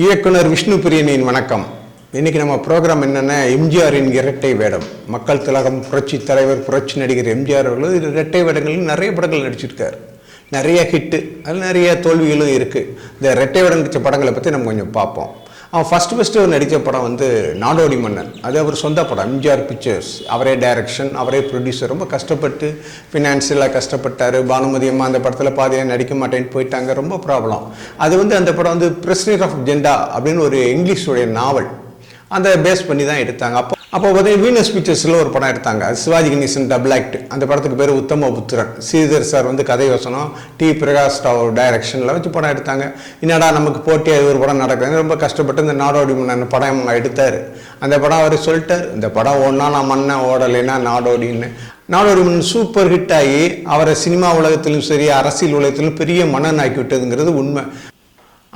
இயக்குனர் விஷ்ணு பிரியனின் வணக்கம். இன்னைக்கு நம்ம ப்ரோக்ராம் என்னென்னா எம்ஜிஆரின் இரட்டை வேடம். மக்கள் திலகம் புரட்சி தலைவர் புரட்சி நடிகர் எம்ஜிஆர் அவர்கள் இரட்டை வேடங்களில் நிறைய படங்கள் நடிச்சிருக்கார். நிறைய ஹிட்டு அதில் நிறைய தோல்விகளும் இருக்குது இந்த இரட்டை வேடம் நடித்த படங்களை பற்றி நம்ம கொஞ்சம் பார்ப்போம். அவன் ஃபஸ்ட்டு ஃபஸ்ட்டு நடித்த படம் வந்து நாடோடி மன்னன். அது அவர் சொந்த படம் எம்ஜிஆர் பிக்சர்ஸ் அவரே டைரக்ஷன் அவரே ப்ரொடியூசர் ரொம்ப கஷ்டப்பட்டு ஃபினான்ஷியலாக கஷ்டப்பட்டார். பானுமதி அம்மா அந்த படத்தில் பாதியாக நடிக்க மாட்டேன்னு போயிட்டாங்க. ரொம்ப ப்ராப்ளம் அது வந்து அந்த படம் வந்து பிரசிடென்ட் ஆஃப் ஜெண்டா அப்படின்னு ஒரு இங்கிலீஷுடைய நாவல். அந்த பேஸ் பண்ணி தான் எடுத்தாங்க. அப்போ அப்போ பார்த்தீங்கன்னா வீனஸ் பிக்சர்ஸில் ஒரு படம் எடுத்தாங்க. சிவாஜி கணேசன் டபுள் ஆக்ட் அந்த படத்துக்கு பேர் உத்தம புத்திரன். ஸ்ரீதர் சார் வந்து கதை வசனம் டி. பிரகாஷ் ராவ் டைரக்ஷனில் வச்சு படம் எடுத்தாங்க. என்னடா நமக்கு போட்டியாக ஒரு படம் நடக்குது ரொம்ப கஷ்டப்பட்டு இந்த நாடோடி மன்னன் படம் எடுத்தார். அந்த படம் அவர் சொல்லிட்டார். இந்த படம் ஒன்றா நான் மண்ணை ஓடலைன்னா நாடோடின்னு. நாடோடி மன்னன் சூப்பர் ஹிட் ஆகி அவரை சினிமா உலகத்திலும் சரி அரசியல் உலகத்திலும் பெரிய மன்னன் ஆக்கி விட்டதுங்கிறது உண்மை.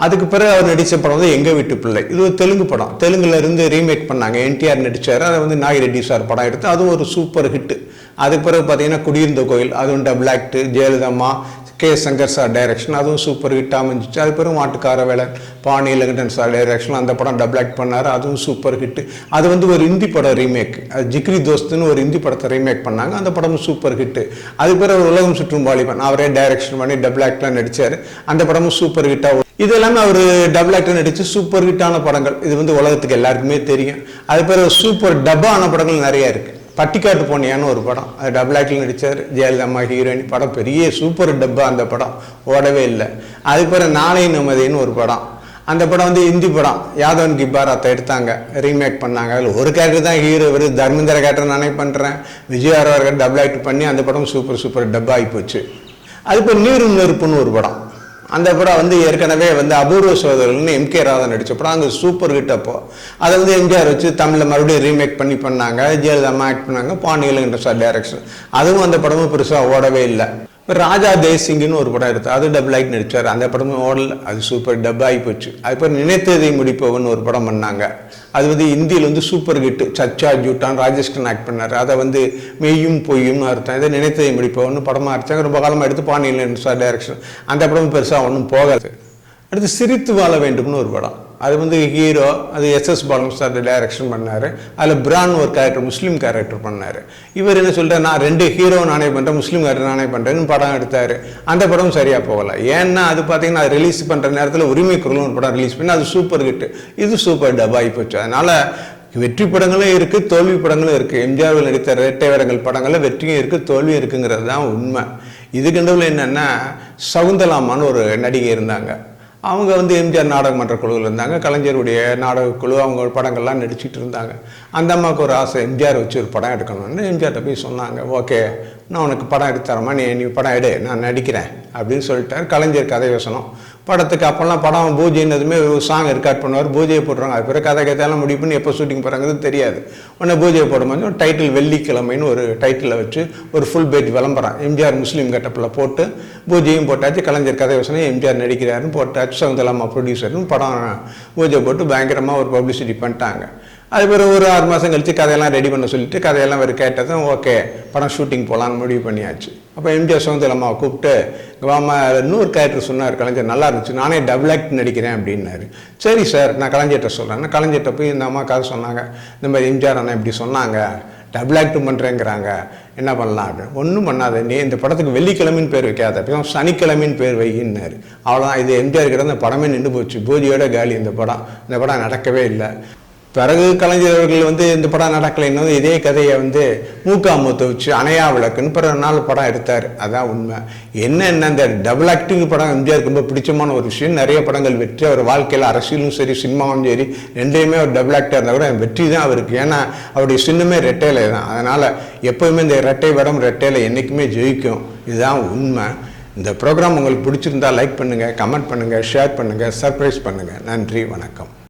அதுக்கு பிறகு அவர் நடித்த படம் வந்து எங்கள் வீட்டு பிள்ளை. இது ஒரு தெலுங்கு படம். தெலுங்குல இருந்து ரீமேக் பண்ணாங்க. என்டிஆர் நடித்தார் அதை வந்து நாகிரெட்டி சார் படம் எடுத்து அதுவும் ஒரு சூப்பர் ஹிட்டு அதுக்கு பிறகு பார்த்தீங்கன்னா குடியிருந்த கோயில் அதுவும் டபுள் ஆக்ட் ஜெயலலிதம்மா கே சங்கர் சார் டைரக்ஷன் அதுவும் சூப்பர் ஹிட் அமைஞ்சிச்சு. அது பிறகு மாட்டுக்கார வேலை. பாணி லங்கடன் சார் டைரக்ஷன் அந்த படம் டபுள் ஆக்ட் பண்ணார். அதுவும் சூப்பர் ஹிட்டு அது வந்து ஒரு ஹிந்தி படம் ரீமேக் அது ஜிக்ரி தோஸ்துன்னு ஒரு ஹிந்தி படத்தை ரீமேக் பண்ணாங்க. அந்த படமும் சூப்பர் ஹிட்டு அது பிறகு உலகம் சுற்றும் வாலிபன். அவரே டைரக்ஷன் பண்ணி டபுள் ஆக்டில் நடித்தார் அந்த படமும் சூப்பர் ஹிட்டாக இது எல்லாமே அவர் டபுள் ஆக்டர் நடித்து சூப்பர் ஹிட்டான படங்கள். இது வந்து உலகத்துக்கு எல்லாருக்குமே தெரியும். அது பிறகு சூப்பர் டப்பான படங்கள் நிறைய இருக்குது பட்டிக்காட்டு போனியான்னு ஒரு படம். அது டபுள் ஆக்டில் நடித்தார் ஜெயலலிதம்மா ஹீரோயின் படம் பெரிய சூப்பர் டப்பா அந்த படம். ஓடவே இல்லை. அது பிறகு நாளை நமதின்னு ஒரு படம். அந்த படம் வந்து ஹிந்தி படம். யாதவன் கிப்பார் அத்தை எடுத்தாங்க. ரீமேக் பண்ணாங்க. அதில் ஒரு கேரக்டர் தான் ஹீரோ இவர் தர்மேந்திர கேரக்டர் நானே பண்ணுறேன் விஜய் அவர்கள் டபுள் ஆக்ட் பண்ணி அந்த படம் சூப்பர் சூப்பர் டப்பா ஆகி போச்சு. அது இப்போ நீரும் நெருப்புன்னு ஒரு படம். அந்த படம் வந்து ஏற்கனவே வந்து அபூர்வ சோதரர்கள்னு எம்கே ராதா நடித்த படம். அங்கே சூப்பர் ஹிட் அப்போ. அதை வந்து எம்ஜிஆர் வச்சு தமிழில் மறுபடியும் ரீமேக் பண்ணி பண்ணாங்க. ஜெயலலிதா ஆக்ட் பண்ணாங்க. பாண்டியலுங்கிற சார் டைரக்ஷன் அதுவும் அந்த படமும் பெருசாக ஓடவே இல்லை. இப்போ ராஜா தேசிங்னு ஒரு படம் எடுத்தார் அது டபுள் ஆகிட்டு நடித்தார் அந்த படமும் ஓடல. அது சூப்பர் டப் ஆகி போச்சு. அதுக்கப்புறம் நினைத்ததை முடிப்பவன் ஒரு படம் பண்ணாங்க. அது வந்து இந்தியில் வந்து super hit Sachaa Jhutha Rajesh Khanna act பண்ணார். அதை வந்து மெய்யும் பொய்யும்னு அர்த்தம். இதை நினைத்ததை முடிப்பவன் படமாக அடித்தாங்க ரொம்ப காலமாக எடுத்து பாண்டியன் சார் டைரக்ஷன் அந்த படமும் பெருசாக ஒன்றும் போகாது. அடுத்து சிரித்து வாழ வேண்டும்னு ஒரு படம். அது வந்து ஹீரோ அது எஸ்எஸ் பாலம் சார் டைரக்ஷன் பண்ணார். அதில் பிரான் ஒரு கேரக்டர் முஸ்லீம் கேரக்டர் பண்ணார். இவர் என்ன சொல்கிறார் நான் ரெண்டு ஹீரோ நானே பண்ணுறேன் முஸ்லீம் கேரக்டர் நானே பண்ணுறேன்னு படம் எடுத்தார். அந்த படம் சரியாக போகலை. ஏன்னா அது பார்த்தீங்கன்னா அது ரிலீஸ் பண்ணுற நேரத்தில் உரிமை குரலும் ஒரு படம் ரிலீஸ் பண்ணி அது சூப்பர் ஹிட் இது சூப்பர் டபாகி போச்சு. அதனால் வெற்றி படங்களும் இருக்குது தோல்வி படங்களும் இருக்குது எம்ஜிஆர்வில் நடித்த இரட்டை வேடங்கள் படங்களில் வெற்றியும் இருக்குது தோல்வியும் இருக்குங்கிறது தான் உண்மை. இதுக்கு என்னென்னா சகுந்தலாமான்னு ஒரு நடிகை இருந்தாங்க. அவங்க வந்து எம்ஜிஆர் நாடக மன்ற குழுவில் இருந்தாங்க. கலைஞருடைய நாடக குழு அவங்க படங்கள்லாம் நடிச்சிட்டு இருந்தாங்க. அந்த அம்மாவுக்கு ஒரு ஆசை எம்ஜிஆர் வச்சு ஒரு படம் எடுக்கணும்னு எம்ஜிஆர்கிட்ட போய் சொன்னாங்க. ஓகே நான் உனக்கு படம் எடுத்துறேம்மா நீ நீ படம் எடு நான் நடிக்கிறேன் அப்படின்னு சொல்லிட்டார். கலைஞர் கதை யோசனம். படத்துக்கு அப்போல்லாம் படம் பூஜைன்னதுமே ஒரு சாங் ரெக்கார்ட் பண்ணுவார் பூஜையை போடுறாங்க அது பிறகு கதை கதையெல்லாம் முடிவு பண்ணி எப்போ ஷூட்டிங் போகிறாங்கிறது தெரியாது. உடனே பூஜையை போடும்போது ஒரு டைட்டில் வெள்ளிக்கிழமைன்னு ஒரு டைட்டிலை வச்சு ஒரு ஃபுல் பேஜ் விளம்பரம். எம்ஜிஆர் முஸ்லீம் கட்டப்பில் போட்டு பூஜையும் போட்டாச்சு கலைஞர் கதை யோசனை எம்ஜிஆர் நடிக்கிறாருன்னு போட்டாச்சு. சவுந்தலாமா ப்ரொடியூசர்னு படம் பூஜை போட்டு பயங்கரமாக ஒரு பப்ளிசிட்டி பண்ணிட்டாங்க. அது பிறகு ஒரு ஆறு மாதம் கழித்து கதையெல்லாம் ரெடி பண்ண சொல்லிட்டு கதையெல்லாம் அவர் கேட்டதும் ஓகே படம் ஷூட்டிங் போகலான்னு முடிவு பண்ணியாச்சு. அப்போ எம்ஜிஆர் சவுந்தரம்மாவை கூப்பிட்டு வாமா இன்னொரு கேரக்டர் சொன்னார் கலைஞர். நல்லா இருந்துச்சு. நானே டபுள் ஆக்ட் நடிக்கிறேன் அப்படின்னாரு. சரி சார் நான் கலைஞர்கிட்ட சொல்கிறேன் கலைஞர்கிட்ட போய் இந்த அம்மா கதை சொன்னாங்க. இந்த மாதிரி எம்ஜிஆர் அண்ணா இப்படி சொன்னாங்க. டபுள் ஆக்ட் பண்ணுறேங்கிறாங்க என்ன பண்ணலாம்? அப்படின்னு ஒன்றும் பண்ணாத. நீ இந்த படத்துக்கு வெள்ளிக்கிழமைன்னு பேர் வைக்காத. இப்போ சனிக்கிழமைன்னு பேர் வையின்னாரு. அவ்வளோதான் இது எம்ஜிஆர் கிட்ட அந்த படமே நின்று போச்சு. பூஜையோட காலி இந்த படம். இந்த படம் நடக்கவே இல்லை. பிறகு கலைஞர் அவர்கள் வந்து இந்த படம் நடக்கலைன்னு இதே கதையை வந்து மூக்காமூத்த வச்சு அணையா விளக்குன்னு பிறகு நாள் படம் எடுத்தார். அதான் உண்மை. என்ன இந்த டபுள் ஆக்டிங் படம் எம்ஜிஆருக்கு ரொம்ப பிடிச்சமான ஒரு விஷயம். நிறைய படங்கள் வெற்றி. அவர் வாழ்க்கையில் அரசியலும் சரி சினிமாவும் சரி ரெண்டையுமே அவர் டபுள் ஆக்டர் இருந்தால் கூட வெற்றி தான் அவருக்கு. ஏன்னா அவருடைய சின்னமே ரெட்டையில தான். அதனால் எப்போவுமே இந்த ரெட்டை படம் ரெட்டையில என்றைக்குமே ஜெயிக்கும். இதுதான் உண்மை. இந்த ப்ரோக்ராம் உங்களுக்கு பிடிச்சிருந்தா லைக் பண்ணுங்கள் கமெண்ட் பண்ணுங்கள் ஷேர் பண்ணுங்கள் சர்ப்ரைஸ் பண்ணுங்கள் நன்றி வணக்கம்.